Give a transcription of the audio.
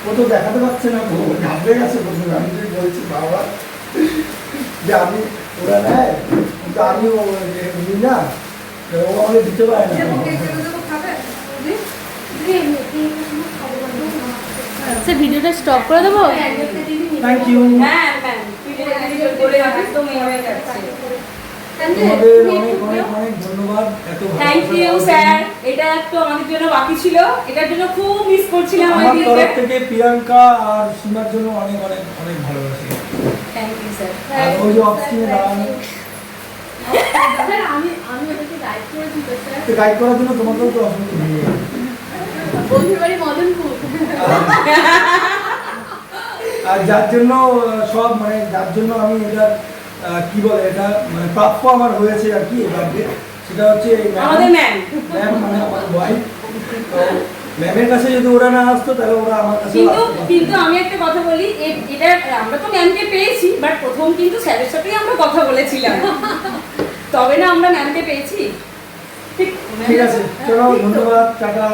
ও তো দেখাতে পারছে না তো ও ঘাবড়ে গেছে প্রথমে আমি যে বলছি বাবা যে আমি ওরা নেয় কিন্তু আমি ও নিই না ও আমাকে দিতে পারে না সে ভিডিওটা স্টপ করে দেবো? থ্যাংক ইউ হ্যাঁ ম্যাম করে একদম হয়ে যাচ্ছে। তোমাদের অনেক অনেক অনেক ধন্যবাদ এত থ্যাংক ইউ স্যার এটা একটু আমাদের জন্য বাকি ছিল। এটার জন্য খুব মিস করছিলাম আমার তরফ থেকে প্রিয়াঙ্কা আর সীমার জন্য অনেক অনেক অনেক ভালোবাসি। থ্যাংক ইউ স্যার আর ওই যে অফস্ক্রিনে দাঁড়ানো। আমি আমি ওটাকে গাইড করেছি তো স্যার গাইড করার জন্য তোমাকেও তো অসংখ্য ধন্যবাদ। বন্ধুর মদনপুর। আর যার জন্য সব মানে যার জন্য আমি এটা কি বলে এটা? মানে প্রাপ্য আমার হয়েছে আর কি এবারে সেটা হচ্ছে এই আমাদের ম্যাম ম্যাম মানে আমার ওয়াইফ তো ম্যামের কাছে যদি ওরা না আসতো তাহলে ওরা আমার কাছে কিন্তু কিন্তু আমি একটা কথা বলি এটা আমরা তো ম্যামকে পেয়েছি বাট প্রথম কিন্তু স্যারের সাথেই আমরা কথা বলেছিলাম। তবে না আমরা ম্যামকে পেয়েছি। ঠিক ঠিক আছে চলো ধন্যবাদ টাটা।